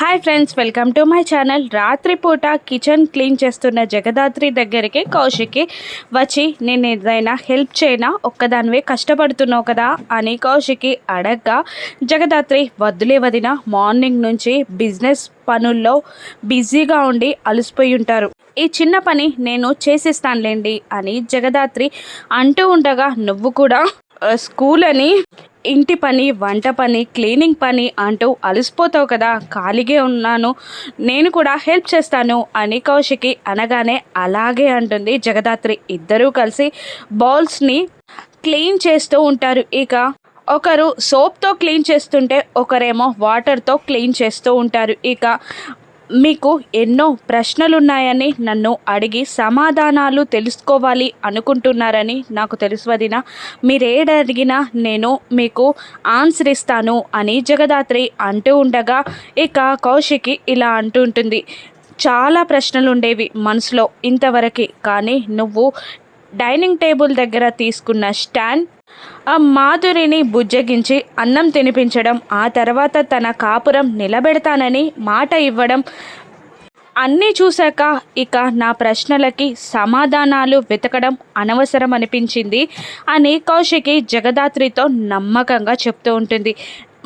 Hi friends welcome to my channel రాత్రిపూట kitchen clean చేస్తున్న జగదాత్రి దగ్గరికి కౌశికి వచ్చి నేను ఏదైనా హెల్ప్ చేయనా? ఒక్కదానివే కష్టపడుతున్నావు కదా? అని కౌశికి అడగ్గా జగదాత్రి వద్దులే వదిన మార్నింగ్ నుంచి బిజినెస్ పనుల్లో బిజీగా ఉండి అలసిపోయి ఉంటారు. ఈ చిన్న పని నేను చేసిస్తానులేండి అని జగదాత్రి అంటూ ఉండగా నువ్వు కూడా స్కూల్ అని ఇంటి పని వంట పని క్లీనింగ్ పని అంటూ అలసిపోతావు కదా ఖాళీగే ఉన్నాను నేను కూడా హెల్ప్ చేస్తాను అని కౌశికి అనగానే అలాగే అంటుంది జగదాత్రి. ఇద్దరూ కలిసి బౌల్స్ని క్లీన్ చేస్తూ ఉంటారు. ఇక ఒకరు సోప్తో క్లీన్ చేస్తుంటే ఒకరేమో వాటర్తో క్లీన్ చేస్తూ ఉంటారు. ఇక మీకు ఎన్నో ప్రశ్నలున్నాయని నన్ను అడిగి సమాధానాలు తెలుసుకోవాలి అనుకుంటున్నారని నాకు తెలుసు వదిన. మీరేడు అడిగినా నేను మీకు ఆన్సర్ ఇస్తాను అని జగదాత్రి అంటూ ఉండగా ఇక కౌశికి ఇలా అంటుంటుంది. చాలా ప్రశ్నలు ఉండేవి మనసులో ఇంతవరకు కానీ నువ్వు డైనింగ్ టేబుల్ దగ్గర తీసుకున్న స్టాండ్ ఆ మాధురిని బుజ్జగించి అన్నం తినిపించడం ఆ తర్వాత తన కాపురం నిలబెడతానని మాట ఇవ్వడం అన్నీ చూశాక ఇక నా ప్రశ్నలకి సమాధానాలు వెతకడం అనవసరం అనిపించింది అని కౌశికి జగదాత్రితో నమ్మకంగా చెప్తూ ఉంటుంది.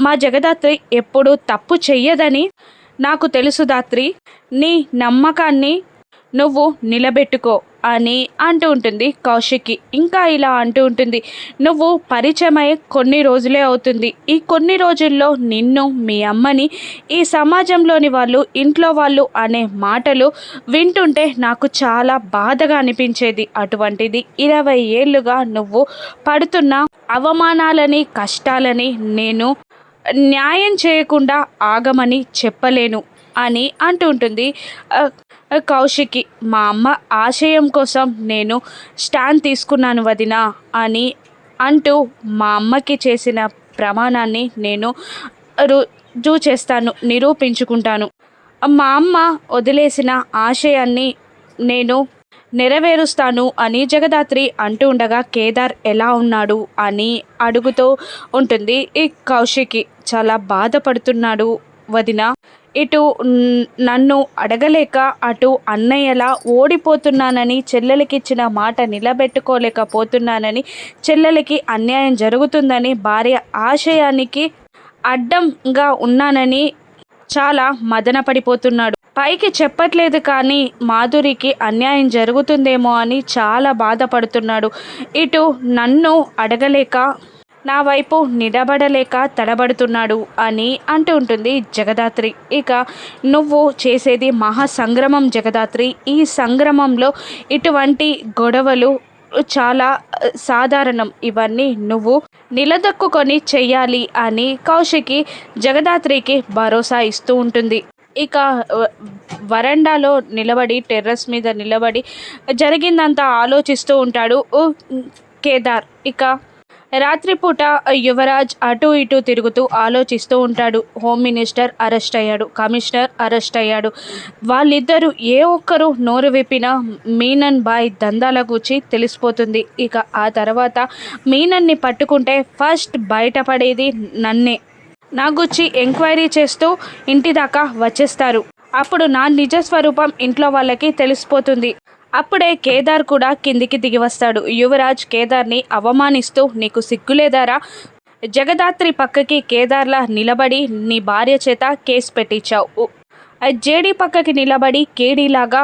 మా జగదాత్రి ఎప్పుడు తప్పు చెయ్యదని నాకు తెలుసు దాత్రి. నీ నమ్మకాన్ని నువ్వు నిలబెట్టుకో అని అంటూ ఉంటుంది కౌశిక్కి. ఇంకా ఇలా అంటూ ఉంటుంది నువ్వు పరిచయమై కొన్ని రోజులే అవుతుంది. ఈ కొన్ని రోజుల్లో నిన్ను మీ అమ్మని ఈ సమాజంలోని వాళ్ళు ఇంట్లో వాళ్ళు అనే మాటలు వింటుంటే నాకు చాలా బాధగా అనిపించేది. అటువంటిది ఇరవై ఏళ్ళుగా నువ్వు పడుతున్న అవమానాలని కష్టాలని నేను న్యాయం చేయకుండా ఆగమని చెప్పలేను అని అంటూ ఉంటుంది. కౌశికి మా అమ్మ ఆశయం కోసం నేను స్టాండ్ తీసుకున్నాను వదిన అని అంటూ మా అమ్మకి చేసిన ప్రమాణాన్ని నేను రుజువు చేస్తాను నిరూపించుకుంటాను. మా అమ్మ వదిలేసిన ఆశయాన్ని నేను నెరవేరుస్తాను అని జగదాత్రి అంటూ ఉండగా కేదార్ ఎలా ఉన్నాడు అని అడుగుతూ ఉంటుంది. ఈ కౌశికి చాలా బాధపడుతున్నాడు వదిన. ఇటు నన్ను అడగలేక అటు అన్నయ్యలా ఓడిపోతున్నానని చెల్లెలకి ఇచ్చిన మాట నిలబెట్టుకోలేకపోతున్నానని చెల్లెలకి అన్యాయం జరుగుతుందని భార్య ఆశయానికి అడ్డంగా ఉన్నానని చాలా మదనపడిపోతున్నాడు పైకి చెప్పట్లేదు కానీ మాధురికి అన్యాయం జరుగుతుందేమో అని చాలా బాధపడుతున్నాడు. ఇటు నన్ను అడగలేక నా వైపు నిలబడలేక తడబడుతున్నాడు అని అంటూ ఉంటుంది జగదాత్రి. ఇక నువ్వు చేసేది మహా సంగ్రమం జగదాత్రి. ఈ సంగ్రమంలో ఇటువంటి గొడవలు చాలా సాధారణం. ఇవన్నీ నువ్వు నిలదొక్కుకొని చెయ్యాలి అని కౌశికి జగదాత్రికి భరోసా ఇస్తూ ఉంటుంది. ఇక వరండాలో నిలబడి టెర్రస్ మీద నిలబడి జరిగిందంతా ఆలోచిస్తూ ఉంటాడు కేదార్. ఇక రాత్రిపూట యువరాజ్ అటు ఇటు తిరుగుతూ ఆలోచిస్తూ ఉంటాడు. హోమ్ మినిస్టర్ అరెస్ట్ అయ్యాడు కమిషనర్ అరెస్ట్ అయ్యాడు. వాళ్ళిద్దరూ ఏ ఒక్కరు నోరు విప్పినా మీనన్ బాయ్ దందాల గురించి తెలిసిపోతుంది. ఇక ఆ తర్వాత మీనన్ని పట్టుకుంటే ఫస్ట్ బయటపడేది నన్నే. నా గుచ్చి ఎంక్వైరీ చేస్తూ ఇంటి దాకా వచ్చేస్తారు. అప్పుడు నా నిజ స్వరూపం ఇంట్లో వాళ్ళకి తెలిసిపోతుంది. అప్పుడే కేదార్ కూడా కిందికి దిగి వస్తాడు. యువరాజ్ కేదార్ని అవమానిస్తూ నీకు సిగ్గులేదారా? జగదాత్రి పక్కకి కేదార్లా నిలబడి నీ భార్య చేత కేసు పెట్టించావు. జేడీ పక్కకి నిలబడి కేడీలాగా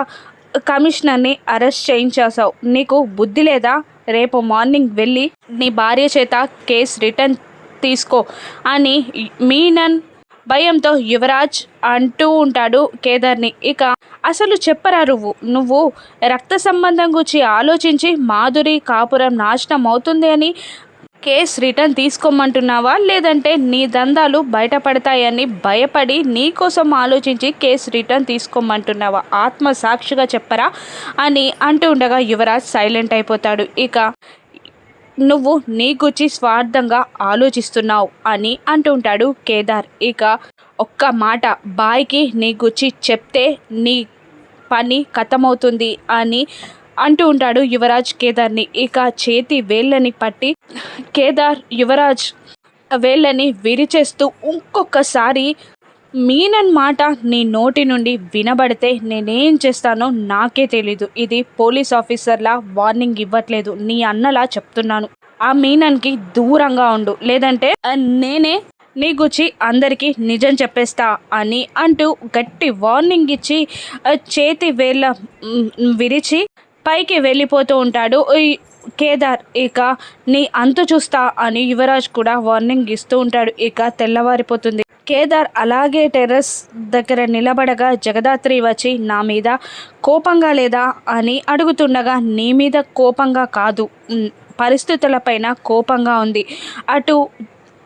కమిషనర్ని అరెస్ట్ చేయించేసావు. నీకు బుద్ధి లేదా? రేపు మార్నింగ్ వెళ్ళి నీ భార్య చేత కేసు రిటర్న్ తీసుకో అని మీనన్ భయంతో యువరాజ్ అంటూ ఉంటాడు కేదార్ని. ఇక అసలు చెప్పరా నువ్వు? నువ్వు రక్త సంబంధం గురించి ఆలోచించి మాధురి కాపురం నాశనం అవుతుంది అని కేస్ రిటర్న్ తీసుకోమంటున్నావా? లేదంటే నీ దందాలు బయటపడతాయని భయపడి నీకోసం ఆలోచించి కేస్ రిటర్న్ తీసుకోమంటున్నావా? ఆత్మ సాక్షిగా చెప్పరా? అని అంటూ ఉండగా యువరాజ్ సైలెంట్ అయిపోతాడు. ఇక నువ్వు నీ గురించి స్వార్థంగా ఆలోచిస్తున్నావు అని అంటుంటాడు కేదార్. ఇక ఒక్క మాట బాయ్కి నీ గురించి చెప్తే నీ పని కథమవుతుంది అని అంటూ ఉంటాడు యువరాజ్ కేదార్ని. ఇక చేతి వేళ్ళని పట్టి కేదార్ యువరాజ్ వేళ్ళని విరిచేస్తూ ఇంకొకసారి మీనన్ మాట నీ నోటి నుండి వినబడితే నేనేం చేస్తానో నాకే తెలీదు. ఇది పోలీస్ ఆఫీసర్లా వార్నింగ్ ఇవ్వట్లేదు. నీ అన్నలా చెప్తున్నాను. ఆ మీనన్కి దూరంగా ఉండు. లేదంటే నేనే నీ గుచ్చి అందరికీ నిజం చెప్పేస్తా అని అంటూ గట్టి వార్నింగ్ ఇచ్చి చేతి వేళ్ళ విరిచి పైకి వెళ్ళిపోతూ ఉంటాడు. కేదార్ ఇక నీ అంతు చూస్తా అని యువరాజ్ కూడా వార్నింగ్ ఇస్తూ ఉంటాడు. ఇక తెల్లవారిపోతుంది. కేదార్ అలాగే టెర్రస్ దగ్గర నిలబడగా జగదాత్రి వచ్చి నా మీద కోపంగా లేదా? అని అడుగుతుండగా నీ మీద కోపంగా కాదు. పరిస్థితులపైన కోపంగా ఉంది. అటు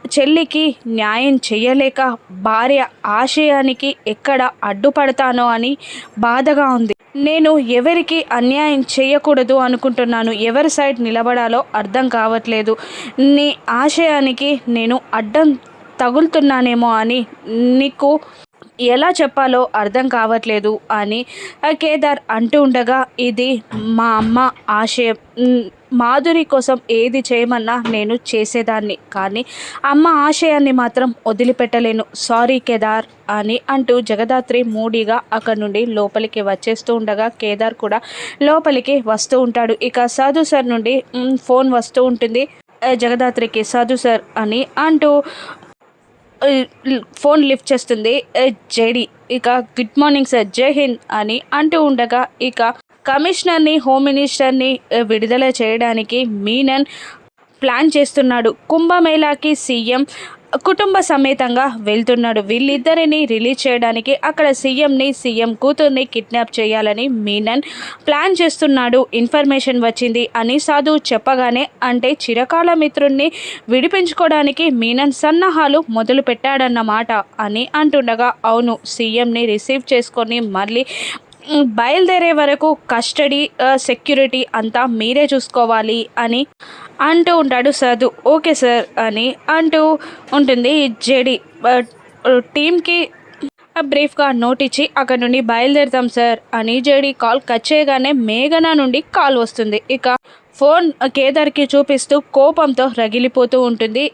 చెల్లికి న్యాయం చేయలేక భార్య ఆశయానికి ఎక్కడ అడ్డుపడతానో అని బాధగా ఉంది. నేను ఎవరికి అన్యాయం చేయకూడదు అనుకుంటున్నాను. ఎవరి సైడ్ నిలబడాలో అర్థం కావట్లేదు. నీ ఆశయానికి నేను అడ్డం తగులుతున్నానేమో అని నీకు ఎలా చెప్పాలో అర్థం కావట్లేదు అని కేదార్ అంటూ ఉండగా ఇది మా అమ్మ ఆశయం మాధురి కోసం ఏది చేయమన్నా నేను చేసేదాన్ని కానీ అమ్మ ఆశయాన్ని మాత్రం వదిలిపెట్టలేను. సారీ కేదార్ అని అంటూ జగదాత్రి మూడీగా అక్కడి నుండి లోపలికి వచ్చేస్తూ ఉండగా కేదార్ కూడా లోపలికి వస్తూ ఉంటాడు. ఇక సాధు సార్ నుండి ఫోన్ వస్తూ ఉంటుంది. జగదాత్రికి సాధు సార్ అని అంటూ ఫోన్ లిఫ్ట్ చేస్తుంది. జేడి. ఇక గుడ్ మార్నింగ్ సార్ జై హింద్ అని అంటూ ఉండగా ఇక కమిషనర్ని హోమ్ మినిస్టర్ని విడుదల చేయడానికి మీనన్ ప్లాన్ చేస్తున్నాడు. కుంభమేళాకి సీఎం కుటుంబ సమేతంగా వెళ్తున్నాడు. వీళ్ళిద్దరిని రిలీజ్ చేయడానికి అక్కడ సీఎంని సీఎం కూతుర్ని కిడ్నాప్ చేయాలని మీనన్ ప్లాన్ చేస్తున్నాడు. ఇన్ఫర్మేషన్ వచ్చింది అని సాధు చెప్పగానే అంటే చిరకాల మిత్రుణ్ణి విడిపించుకోవడానికి మీనన్ సన్నాహాలు మొదలు పెట్టాడన్నమాట అని అంటుండగా అవును సీఎంని రిసీవ్ చేసుకొని మళ్ళీ బయలుదేరే వరకు కస్టడీ సెక్యూరిటీ అంతా మీరే చూసుకోవాలి అని అంటూ ఉంటాడు సదు. ఓకే సార్ అని అంటూ ఉంటుంది జేడి. బట్ టీంకి బ్రీఫ్గా నోట్ ఇచ్చి అక్కడ నుండి బయలుదేరుతాం సార్ అని జేడి కాల్ కట్ చేయగానే మేఘన నుండి కాల్ వస్తుంది. ఇక ఫోన్ కేదార్కి చూపిస్తూ కోపంతో రగిలిపోతూ ఉంటుంది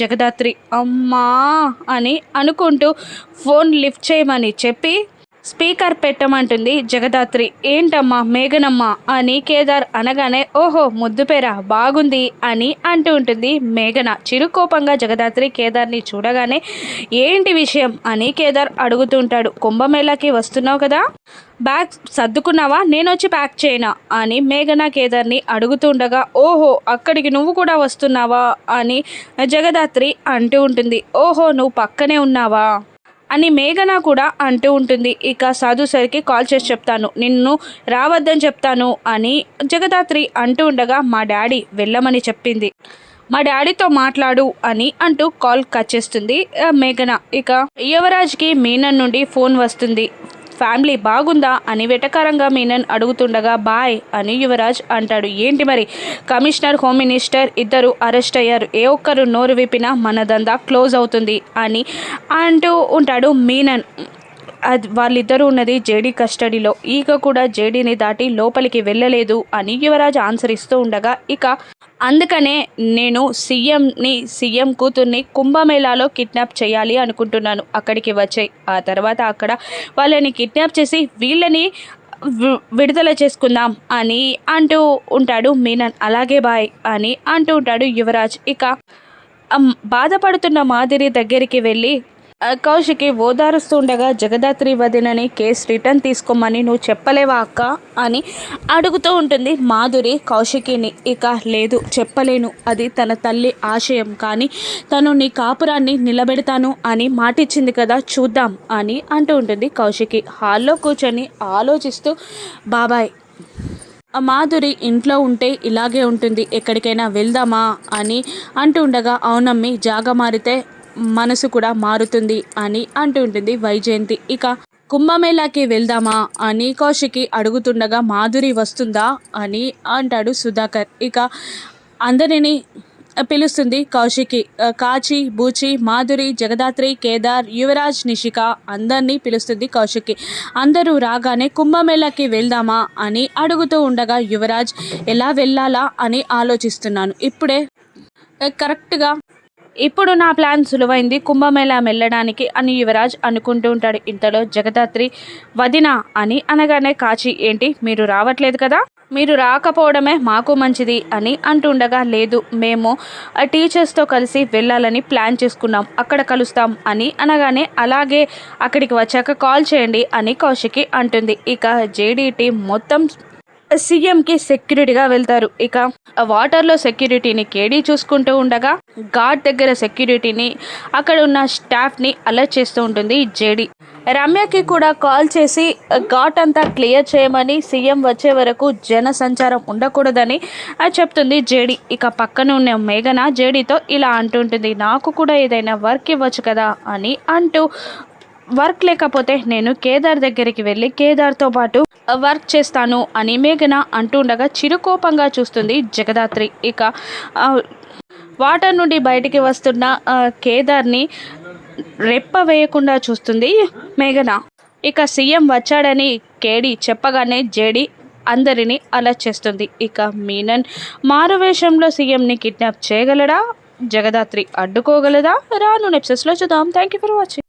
జగదాత్రి. అమ్మా అని అనుకుంటూ ఫోన్ లిఫ్ట్ చేయమని చెప్పి స్పీకర్ పెట్టమంటుంది జగదాత్రి. ఏంటమ్మా మేఘనమ్మ అని కేదార్ అనగానే ఓహో ముద్దుపేర బాగుంది అని అంటూ ఉంటుంది మేఘన. చిరుకోపంగా జగదాత్రి కేదార్ని చూడగానే ఏంటి విషయం? అని కేదార్ అడుగుతుంటాడు కుంభమేళాకి వస్తున్నావు కదా? బ్యాగ్ సర్దుకున్నావా? నేను వచ్చి ప్యాక్ చేయనా? అని మేఘన కేదార్ని అడుగుతుండగా ఓహో అక్కడికి నువ్వు కూడా వస్తున్నావా? అని జగదాత్రి అంటూ ఉంటుంది. ఓహో నువ్వు పక్కనే ఉన్నావా? అని మేఘన కూడా అంటూ ఉంటుంది. ఇక సాధు సరికి కాల్ చేసి చెప్తాను. నిన్ను రావద్దని చెప్తాను అని జగదాత్రి అంటూ ఉండగా మా డాడీ వెళ్ళమని చెప్పింది. మా డాడీతో మాట్లాడు అని అంటూ కాల్ కట్ చేస్తుంది మేఘన. ఇక యువరాజ్కి మీనన్ నుండి ఫోన్ వస్తుంది. ఫ్యామిలీ బాగుందా అని వెటకారంగా మీనన్ అడుగుతుండగా బాయ్ అని యువరాజ్ అంటాడు. ఏంటి మరి? కమిషనర్ హోమ్ మినిస్టర్ ఇద్దరు అరెస్ట్ అయ్యారు. ఏ ఒక్కరు నోరు విప్పినా మన దందా క్లోజ్ అవుతుంది అని అంటూ ఉంటాడు మీనన్. అది వాళ్ళిద్దరూ ఉన్నది జేడీ కస్టడీలో. ఈగ కూడా జేడీని దాటి లోపలికి వెళ్ళలేదు అని యువరాజ్ ఆన్సర్ ఇస్తూ ఉండగా ఇక అందుకనే నేను సీఎంని సీఎం కూతుర్ని కుంభమేళాలో కిడ్నాప్ చేయాలి అనుకుంటున్నాను. అక్కడికి వచ్చాయి. ఆ తర్వాత అక్కడ వాళ్ళని కిడ్నాప్ చేసి వీళ్ళని విడుదల చేసుకుందాం అని అంటూ ఉంటాడు మీనన్. అలాగే బాయ్ అని అంటూ ఉంటాడు యువరాజ్. ఇక బాధపడుతున్న మాదిరి దగ్గరికి వెళ్ళి కౌశికి ఓదారుస్తూ ఉండగా జగదాత్రి వదినని కేసు రిటర్న్ తీసుకోమని నువ్వు చెప్పలేవా అక్క? అని అడుగుతూ ఉంటుంది. మాధురి కౌశికిని ఇక లేదు చెప్పలేను. అది తన తల్లి ఆశయం. కానీ తను నీ కాపురాన్ని నిలబెడతాను అని మాటిచ్చింది కదా చూద్దాం అని అంటూ ఉంటుంది కౌశికి. హాల్లో కూర్చొని ఆలోచిస్తూ బాబాయ్ ఆ మాధురి ఇంట్లో ఉంటే ఇలాగే ఉంటుంది. ఎక్కడికైనా వెళ్దామా? అని అంటుండగా అవునమ్మి జాగ మారితే మనసు కూడా మారుతుంది అని అంటుంటుంది వైజయంతి. ఇక కుంభమేళాకి వెళ్దామా అని కౌశికి అడుగుతుండగా మాధురి వస్తుందా అని అంటాడు సుధాకర్. ఇక అందరినీ పిలుస్తుంది కౌశికి. కాచి బూచి మాధురి జగదాత్రి కేదార్ యువరాజ్ నిషిక అందరినీ పిలుస్తుంది కౌశికి. అందరూ రాగానే కుంభమేళాకి వెళ్దామా అని అడుగుతూ ఉండగా యువరాజ్ ఎలా వెళ్ళాలా? అని ఆలోచిస్తున్నాను. ఇప్పుడే కరెక్ట్గా ఇప్పుడు నా ప్లాన్ సులువైంది. కుంభమేళా వెళ్ళడానికి అని యువరాజ్ అనుకుంటూ ఉంటాడు. ఇంతలో జగదాత్రి వదిన అని అనగానే కాచి ఏంటి? మీరు రావట్లేదు కదా? మీరు రాకపోవడమే మాకు మంచిది అని అంటుండగా లేదు మేము ఆ టీచర్స్తో కలిసి వెళ్ళాలని ప్లాన్ చేసుకున్నాం. అక్కడ కలుస్తాం అని అనగానే అలాగే అక్కడికి వచ్చాక కాల్ చేయండి అని కౌశికి అంటుంది. ఇక జేడీటీ మొత్తం సీఎంకి సెక్యూరిటీగా వెళ్తారు. ఇక వాటర్లో సెక్యూరిటీని కేడీ చూసుకుంటూ ఉండగా గార్డ్ దగ్గర సెక్యూరిటీని అక్కడ ఉన్న స్టాఫ్ని అలర్ట్ చేస్తూ ఉంటుంది జేడీ. రమ్యకి కూడా కాల్ చేసి ఘాట్ అంతా క్లియర్ చేయమని సీఎం వచ్చే వరకు జన సంచారం ఉండకూడదని చెప్తుంది జేడీ. ఇక పక్కన ఉన్న మేఘన జేడీతో ఇలా అంటుంటుంది నాకు కూడా ఏదైనా వర్క్ ఇవ్వచ్చు కదా అని అంటూ వర్క్ లేకపోతే నేను కేదార్ దగ్గరికి వెళ్ళి కేదార్తో పాటు వర్క్ చేస్తాను అని మేఘన అంటుండగా చిరుకోపంగా చూస్తుంది జగదాత్రి. ఇక వాటర్ నుండి బయటికి వస్తున్న కేదార్ని రెప్ప వేయకుండా చూస్తుంది మేఘన. ఇక సీఎం వచ్చాడని కేడి చెప్పగానే జేడి అందరినీ అలర్ట్ చేస్తుంది. ఇక మీనన్ మారువేషంలో సీఎంని కిడ్నాప్ చేయగలడా? జగదాత్రి అడ్డుకోగలదా? రాను నెప్సెస్లో చూద్దాం. Thank you for watching.